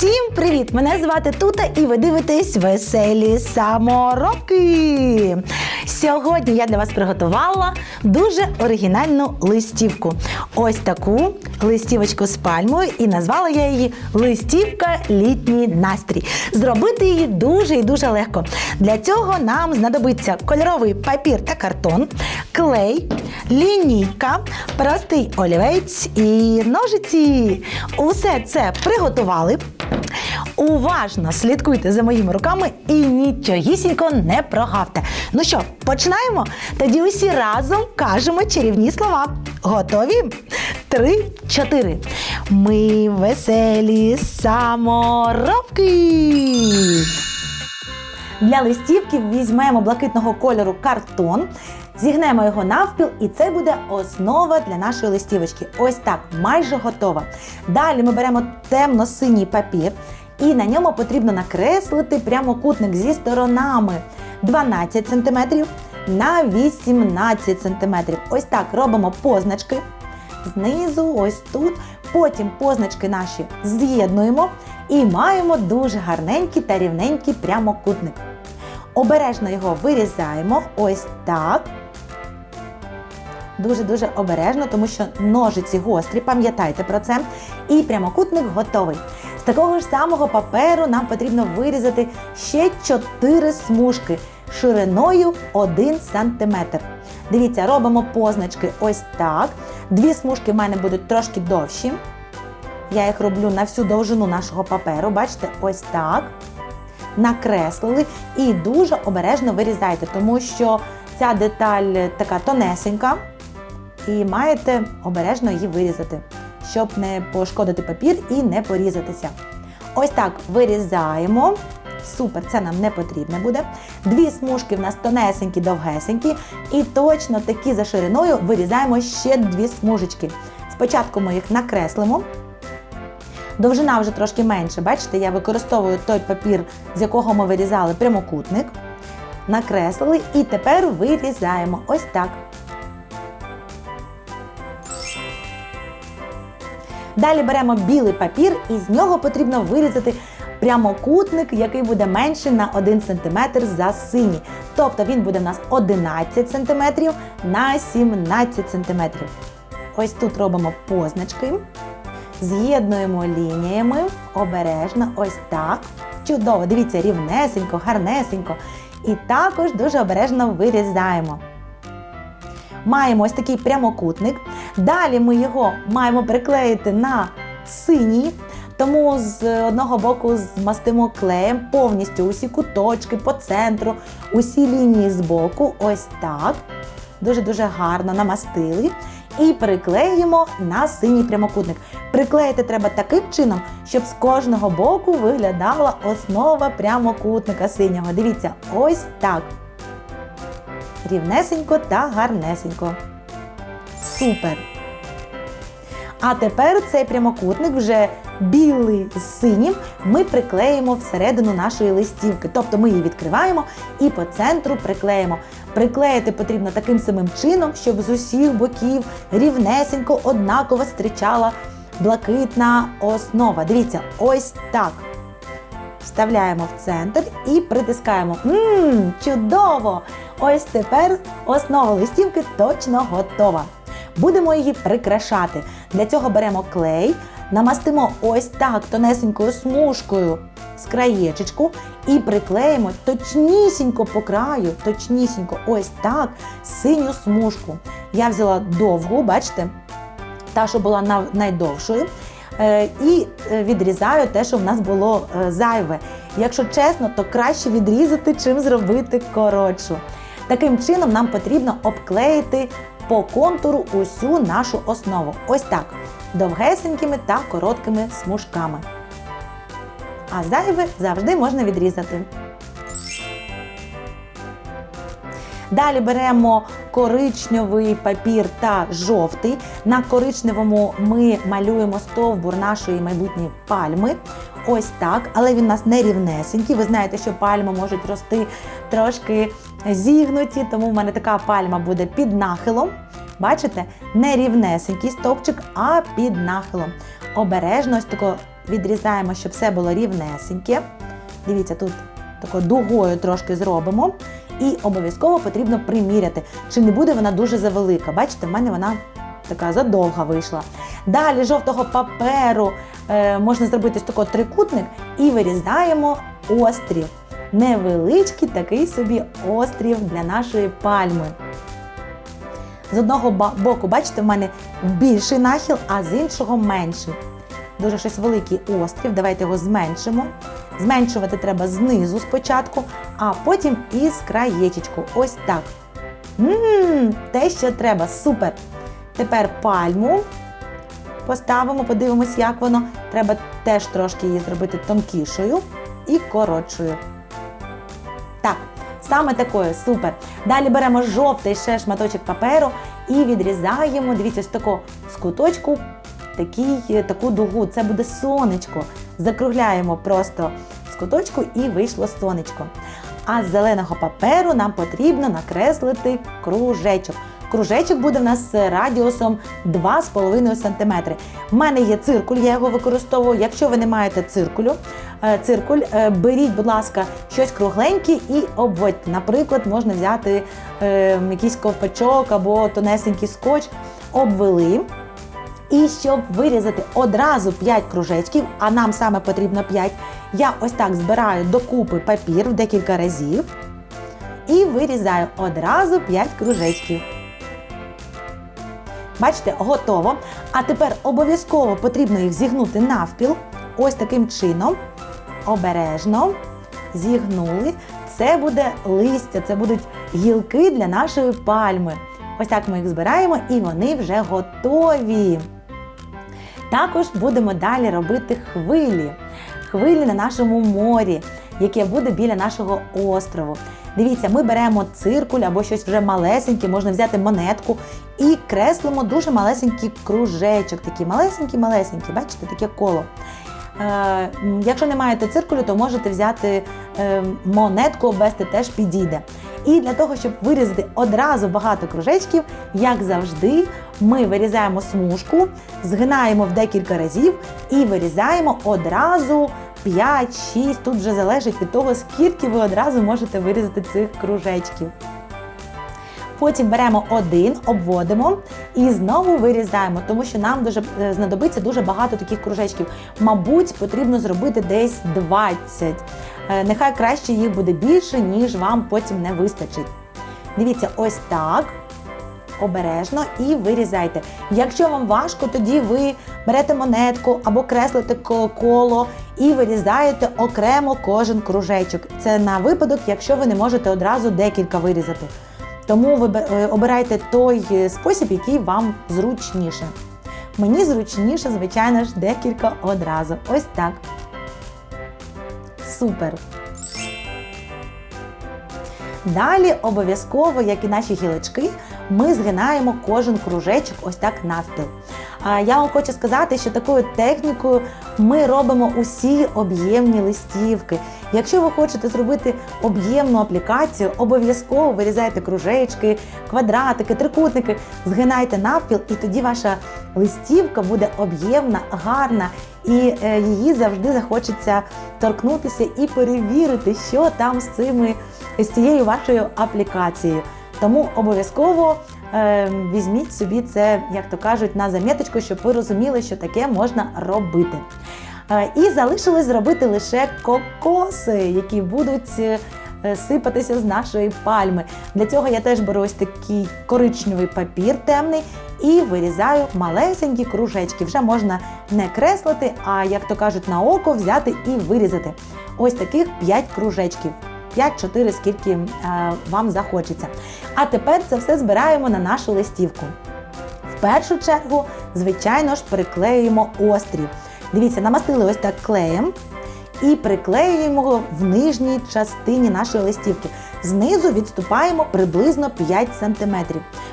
Всім привіт! Мене звати Тута і ви дивитесь веселі саморобки. Сьогодні я для вас приготувала дуже оригінальну листівку. Ось таку листівочку з пальмою, і назвала я її Листівка літній настрій. Зробити її дуже і дуже легко. Для цього нам знадобиться кольоровий папір та картон, клей, лінійка, простий олівець і ножиці. Усе це приготували. Уважно слідкуйте за моїми руками і нічогісінько не прогавте. Ну що, починаємо? Тоді усі разом кажемо чарівні слова. Готові? Три, чотири. Ми веселі саморобки. Для листівки візьмемо блакитного кольору картон, зігнемо його навпіл, і це буде основа для нашої листівочки. Ось так, майже готова. Далі ми беремо темно-синій папір, і на ньому потрібно накреслити прямокутник зі сторонами 12 см на 18 см. Ось так робимо позначки. Знизу, ось тут. Потім позначки наші з'єднуємо і маємо дуже гарненький та рівненький прямокутник. Обережно його вирізаємо ось так. Дуже-дуже обережно, тому що ножиці гострі, пам'ятайте про це. І прямокутник готовий. З такого ж самого паперу нам потрібно вирізати ще 4 смужки шириною 1 см. Дивіться, робимо позначки ось так. Дві смужки в мене будуть трошки довші. Я їх роблю на всю довжину нашого паперу. Бачите, ось так. Накреслили і дуже обережно вирізайте, тому що ця деталь така тонесенька, і маєте обережно її вирізати, щоб не пошкодити папір і не порізатися. Ось так вирізаємо. Супер, це нам не потрібне буде. Дві смужки в нас тонесенькі, довгесенькі, і точно такі за шириною вирізаємо ще дві смужечки. Спочатку ми їх накреслимо. Довжина вже трошки менше. Бачите, я використовую той папір, з якого ми вирізали прямокутник. Накреслили і тепер вирізаємо ось так. Далі беремо білий папір і з нього потрібно вирізати прямокутник, який буде менший на 1 см за синій. Тобто він буде у нас 11 см на 17 см. Ось тут робимо позначки. З'єднуємо лініями обережно, ось так. Чудово, дивіться, рівнесенько, гарнесенько. І також дуже обережно вирізаємо. Маємо ось такий прямокутник. Далі ми його маємо приклеїти на синій, тому з одного боку змастимо клеєм повністю усі куточки по центру, усі лінії з боку, ось так. Дуже-дуже гарно намастили. І приклеїмо на синій прямокутник. Приклеїти треба таким чином, щоб з кожного боку виглядала основа прямокутника синього. Дивіться, ось так. Рівнесенько та гарнесенько. Супер! А тепер цей прямокутник вже білий з синім ми приклеїмо всередину нашої листівки. Тобто ми її відкриваємо і по центру приклеїмо. Приклеїти потрібно таким самим чином, щоб з усіх боків рівнесенько однаково зустрічала блакитна основа. Дивіться, ось так. Вставляємо в центр і притискаємо. Ммм, чудово! Ось тепер основа листівки точно готова. Будемо її прикрашати. Для цього беремо клей, намастимо ось так тонесенькою смужкою з краєчечку і приклеїмо точнісінько по краю, точнісінько, ось так, синю смужку. Я взяла довгу, бачите, та, що була найдовшою. Е, І е, відрізаю те, що в нас було е, зайве. Якщо чесно, то краще відрізати, чим зробити коротшу. Таким чином нам потрібно обклеїти по контуру усю нашу основу. Ось так. Довгесенькими та короткими смужками. А зайве завжди можна відрізати. Далі беремо коричневий папір та жовтий. На коричневому ми малюємо стовбур нашої майбутньої пальми. Ось так, але він у нас не рівнесенький. Ви знаєте, що пальми можуть рости трошки зігнуті, тому в мене така пальма буде під нахилом. Бачите, не рівнесенький стовпчик, а під нахилом. Обережно ось тако відрізаємо, щоб все було рівнесеньке. Дивіться, тут тако дугою трошки зробимо. І обов'язково потрібно приміряти, чи не буде вона дуже завелика. Бачите, в мене вона така задовга вийшла. Далі жовтого паперу е, можна зробити ось такий трикутник і вирізаємо острів. Невеличкий такий собі острів для нашої пальми. З одного боку, бачите, в мене більший нахил, а з іншого менший. Дуже щось великий острів. Давайте його зменшимо. Зменшувати треба знизу спочатку, а потім із краєчечку. Ось так. Ммм, те, що треба, супер. Тепер пальму поставимо, подивимось, як воно. Треба теж трошки її зробити тонкішою і коротшою. Так, саме такою, супер. Далі беремо жовтий ще шматочок паперу і відрізаємо, дивіться, з такого з куточку такий, таку дугу. Це буде сонечко. Закругляємо просто з куточку і вийшло сонечко. А з зеленого паперу нам потрібно накреслити кружечок. Кружечок буде в нас з радіусом 2,5 см. У мене є циркуль, я його використовую. Якщо ви не маєте циркулю, е, циркуль, е, беріть, будь ласка, щось кругленьке і обводьте. Наприклад, можна взяти е, якийсь ковпачок або тонесенький скотч, обвели. І щоб вирізати одразу 5 кружечків, а нам саме потрібно 5, я ось так збираю докупи папір в декілька разів і вирізаю одразу 5 кружечків. Бачите, готово. А тепер обов'язково потрібно їх зігнути навпіл. Ось таким чином. Обережно зігнули. Це буде листя, це будуть гілки для нашої пальми. Ось так ми їх збираємо і вони вже готові. Також будемо далі робити хвилі. Хвилі на нашому морі, яке буде біля нашого острову. Дивіться, ми беремо циркуль або щось вже малесеньке, можна взяти монетку і креслимо дуже малесенький кружечок. Такий малесенький-малесенький, бачите, таке коло. Е, якщо не маєте циркулю, то можете взяти е, монетку, обвести теж підійде. І для того, щоб вирізати одразу багато кружечків, як завжди, ми вирізаємо смужку, згинаємо в декілька разів і вирізаємо одразу 5-6. Тут вже залежить від того, скільки ви одразу можете вирізати цих кружечків. Потім беремо один, обводимо і знову вирізаємо, тому що нам дуже е, знадобиться дуже багато таких кружечків. Мабуть, потрібно зробити десь 20. Е, Нехай краще їх буде більше, ніж вам потім не вистачить. Дивіться, ось так. Обережно і вирізайте. Якщо вам важко, тоді ви берете монетку або креслите коло і вирізаєте окремо кожен кружечок. Це на випадок, якщо ви не можете одразу декілька вирізати. Тому ви е, обирайте той е, спосіб, який вам зручніше. Мені зручніше, звичайно ж, декілька одразу. Ось так. Супер! Далі обов'язково, як і наші гілочки, ми згинаємо кожен кружечок ось так навпіл. Я вам хочу сказати, що такою технікою ми робимо усі об'ємні листівки. Якщо ви хочете зробити об'ємну аплікацію, обов'язково вирізайте кружечки, квадратики, трикутники, згинайте навпіл, і тоді ваша листівка буде об'ємна, гарна, і е, її завжди захочеться торкнутися і перевірити, що там з цими з цією вашою аплікацією. Тому обов'язково е, візьміть собі це, як то кажуть, на заміточку, щоб ви розуміли, що таке можна робити. Е, і залишилось зробити лише кокоси, які будуть е, сипатися з нашої пальми. Для цього я теж беру ось такий коричневий папір темний і вирізаю малесенькі кружечки. Вже можна не креслити, а як то кажуть, на око взяти і вирізати. Ось таких 5 кружечків. 5-4, скільки е, вам захочеться. А тепер це все збираємо на нашу листівку. В першу чергу, звичайно ж, приклеюємо острів. Дивіться, намастили ось так клеєм і приклеюємо в нижній частині нашої листівки. Знизу відступаємо приблизно 5 см.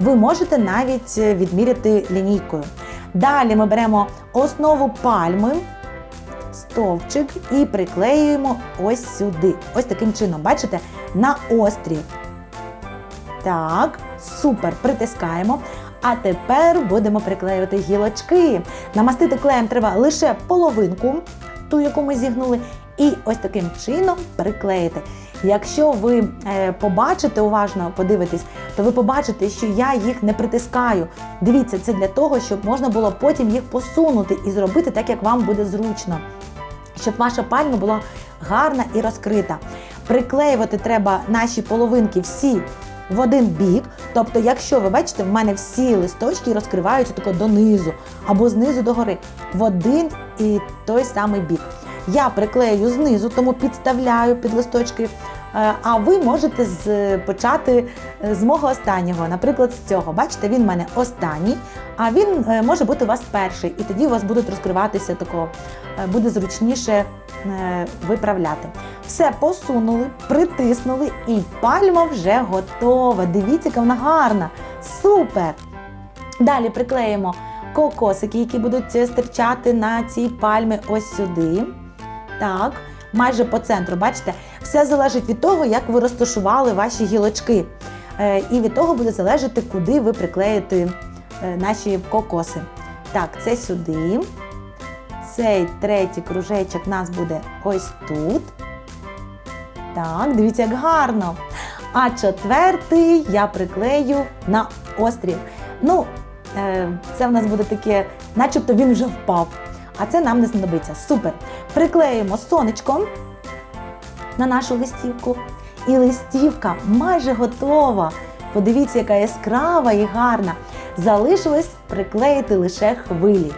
Ви можете навіть е, відміряти лінійкою. Далі ми беремо основу пальми, стовпчик і приклеюємо ось сюди. Ось таким чином, бачите, на острів. Так, супер, притискаємо. А тепер будемо приклеювати гілочки. Намастити клеєм треба лише половинку, ту, яку ми зігнули, і ось таким чином приклеїти. Якщо ви е, побачите уважно, подивитесь, то ви побачите, що я їх не притискаю. Дивіться, це для того, щоб можна було потім їх посунути і зробити так, як вам буде зручно. Щоб ваша пальма була гарна і розкрита. Приклеювати треба наші половинки всі в один бік. Тобто, якщо ви бачите, в мене всі листочки розкриваються тако донизу або знизу до гори в один і той самий бік. Я приклею знизу, тому підставляю під листочки. Е, А ви можете з, почати е, з мого останнього, наприклад, з цього. Бачите, він в мене останній, а він е, може бути у вас перший, і тоді у вас будуть розкриватися тако, е, буде зручніше виправляти. Все посунули, притиснули, і пальма вже готова. Дивіться, яка вона гарна. Супер! Далі приклеїмо кокосики, які будуть стирчати на цій пальмі ось сюди. Так, майже по центру, бачите, все залежить від того, як ви розташували ваші гілочки. Е, І від того буде залежати, куди ви приклеїте е, наші кокоси. Так, це сюди. Цей третій кружечок у нас буде ось тут. Так, дивіться, як гарно. А четвертий я приклею на острів. Ну, е, це в нас буде таке, начебто він вже впав. А це нам не знадобиться. Супер. Приклеїмо сонечко на нашу листівку. І листівка майже готова. Подивіться, яка яскрава і гарна. Залишилось приклеїти лише хвилі.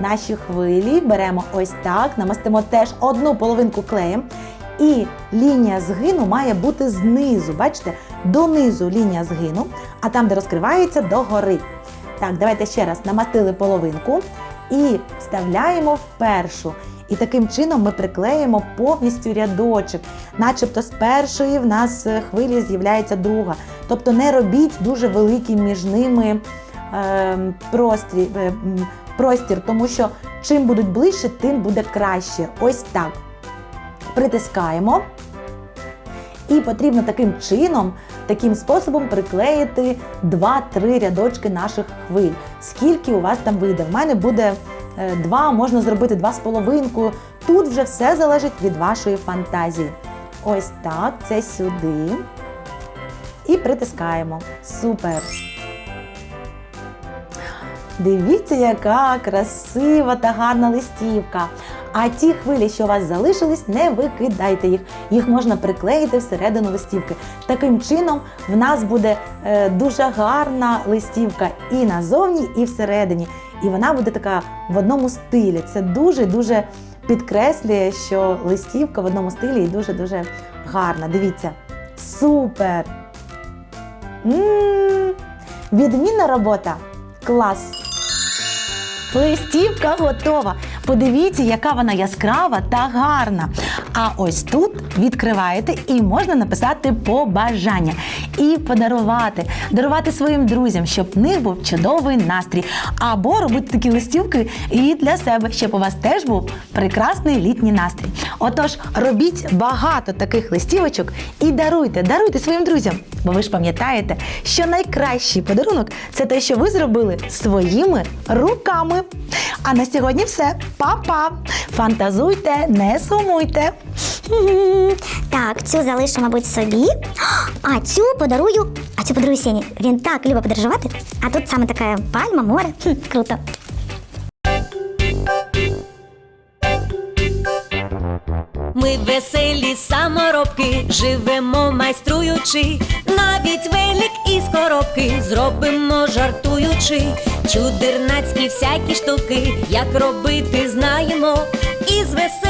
Наші хвилі беремо ось так, намастимо теж одну половинку клеєм. І лінія згину має бути знизу. Бачите, донизу лінія згину, а там, де розкривається, догори. Так, давайте ще раз намастили половинку і вставляємо в першу. І таким чином ми приклеїмо повністю рядочок. Начебто з першої в нас е, хвилі з'являється друга. Тобто не робіть дуже великий між ними е, прострі, е, простір, тому що чим будуть ближче, тим буде краще. Ось так. Притискаємо. І потрібно таким чином, таким способом приклеїти 2-3 рядочки наших хвиль. Скільки у вас там вийде? В мене буде 2, можна зробити 2,5. Тут вже все залежить від вашої фантазії. Ось так, це сюди. І притискаємо. Супер! Дивіться, яка красива та гарна листівка. А ті хвилі, що у вас залишились, не викидайте їх. Їх можна приклеїти всередину листівки. Таким чином, в нас буде е, дуже гарна листівка і назовні, і всередині. І вона буде така в одному стилі. Це дуже-дуже підкреслює, що листівка в одному стилі і дуже-дуже гарна. Дивіться. Супер! м Відмінна робота! Клас! Листівка готова. Подивіться, яка вона яскрава та гарна. А ось тут відкриваєте і можна написати побажання і подарувати, дарувати своїм друзям, щоб в них був чудовий настрій. Або робити такі листівки і для себе, щоб у вас теж був прекрасний літній настрій. Отож, робіть багато таких листівочок і даруйте, даруйте своїм друзям. Бо ви ж пам'ятаєте, що найкращий подарунок це те, що ви зробили своїми руками. А на сьогодні все. Па-па! Фантазуйте, не сумуйте. Так, цю залишу, мабуть, собі. А цю подарую. А цю подарую Сені. Він так любить подорожувати. А тут саме така пальма, море. Хм, круто. Ми веселі саморобки, живемо майструючи, навіть велик із коробки зробимо жартуючи, чудернацькі всякі штуки, як робити знаємо, і з веселою наукою